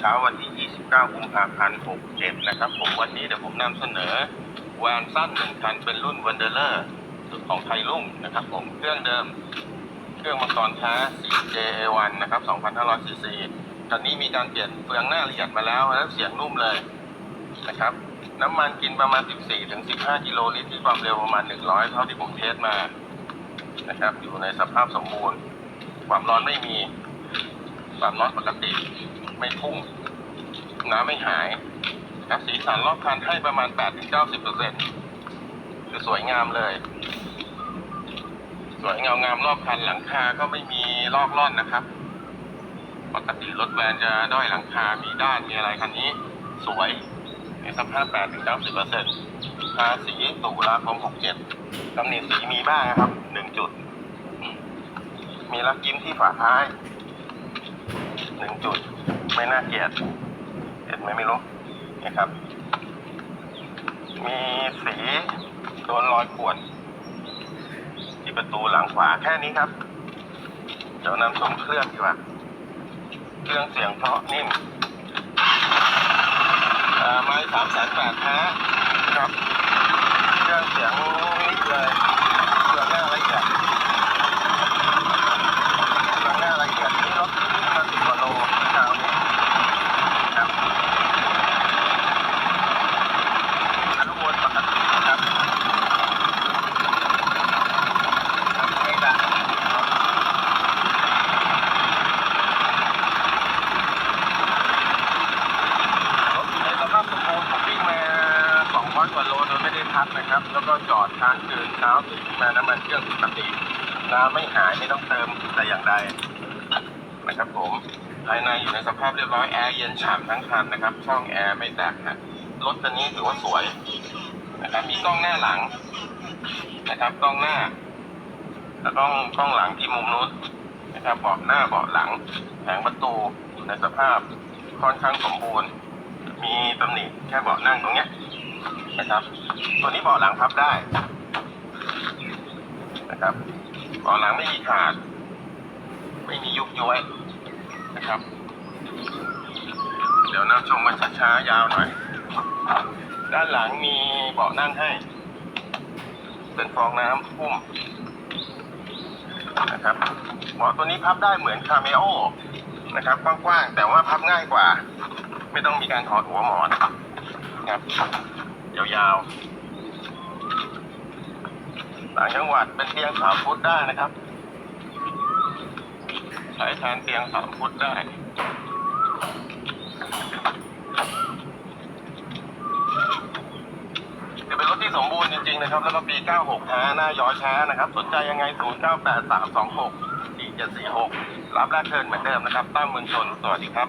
เช้าวันที่ 29 กุมภาพันธ์ 67 นะครับผมวันนี้เดี๋ยวผมนำเสนอแวนสั้นหนึ่งคันเป็นรุ่น Wanderer ของไทยรุ่งนะครับผมเครื่องเดิม เครื่องมังกรแท้ 4JA1 นะครับ2,500 cc คันนี้มีการเปลี่ยนเฟืองหน้าละเอียดมาแล้วแล้วเสียงนุ่มเลยนะครับน้ำมันกินประมาณ 14-15 กิโลลิตรที่ความเร็วประมาณ 100 เท่าที่ผมเทสมานะครับอยู่ในสภาพสมบูรณ์ ความร้อนไม่มี ความร้อนปกติ ไม่พุ่งน้ำไม่หายนะสีสันรอบคันให้ประมาณ 8-90%คือสวยงามเลย สวยเงางามรอบคันหลังคาก็ไม่มีลอกล่อนนะครับ ปกติรถแวนจะด้อยหลังคา มีด้านมีอะไรคันนี้ สวยในสภาพ8-90%ภาษีตุลาคม67ตำหนิสีมีบ้างนะครับ 1 จุด มีลักยิ้มที่ฝาท้าย 1 จุด ไม่น่าเกลียดเห็นไหมไม่รู้นะครับ มีสีโดนรอยขวนที่ประตูหลังขวาแค่นี้ครับ เดี๋ยวนำชมเครื่องดีกว่า เครื่องเสียงเพราะนิ่มไม้สามแสนแปดแท้ครับ เครื่องเสียงนิ่มเลยเครื่องหน้าละเอียดเครื่องหน้าละเอียดนี่รถที่วิ่งมาสิบกว่าโลเช้านี้ครับอนุโมทปกตินะครับไม่ดัง รถอยู่ในสภาพสมบูรณ์ผมวิ่งมา200กว่าโลโดย ไม่ได้พักนะครับ แล้วก็จอดค้างคืนเช้าตื่นมาน้ำมันเครื่องปกติน้ำไม่หายไม่ต้องเติมแต่อย่างใดนะครับผมภายในอยู่ในสภาพเรียบร้อยแอร์เย็นฉ่ำทั้งคันนะครับ ช่องแอร์ไม่แตกนะรถคันนี้ถือว่าสวยนะครับมีกล้องหน้าหลังนะครับกล้องหน้าแล้วก็กล้องหลังที่มุมนู้นนะครับเบาะหน้าเบาะหลังแผงประตูอยู่ในสภาพค่อนข้างสมบูรณ์ มีตำหนิแค่เบาะนั่งตรงเนี้ย นะครับตัวนี้เบาะหลังพับได้นะครับเบาะหลังไม่มีขาด ไม่มียุบย้วยนะครับ เดี๋ยวนั่งชมกันช้าๆยาวหน่อย ด้านหลังมีเบาะนั่งให้ เป็นฟองน้ำพุ่มนะครับเบาะตัวนี้พับได้เหมือนคาเมโอนะครับกว้างๆแต่ว่าพับง่ายกว่า ไม่ต้องมีการถอดหัวหมอนนะครับ ยาวๆต่างจังหวัดเป็นเตียงสามฟุตได้นะครับ ใช้แทนเตียงสามฟุตได้จะเป็นรถที่สมบูรณ์จริงๆนะครับ แล้วก็ปี 96แท้หน้าย้อยแท้นะครับ สนใจยังไง 098326 4746 รับแรกเชิญเหมือนเดิมนะครับตั้งเมืองชน สวัสดีครับ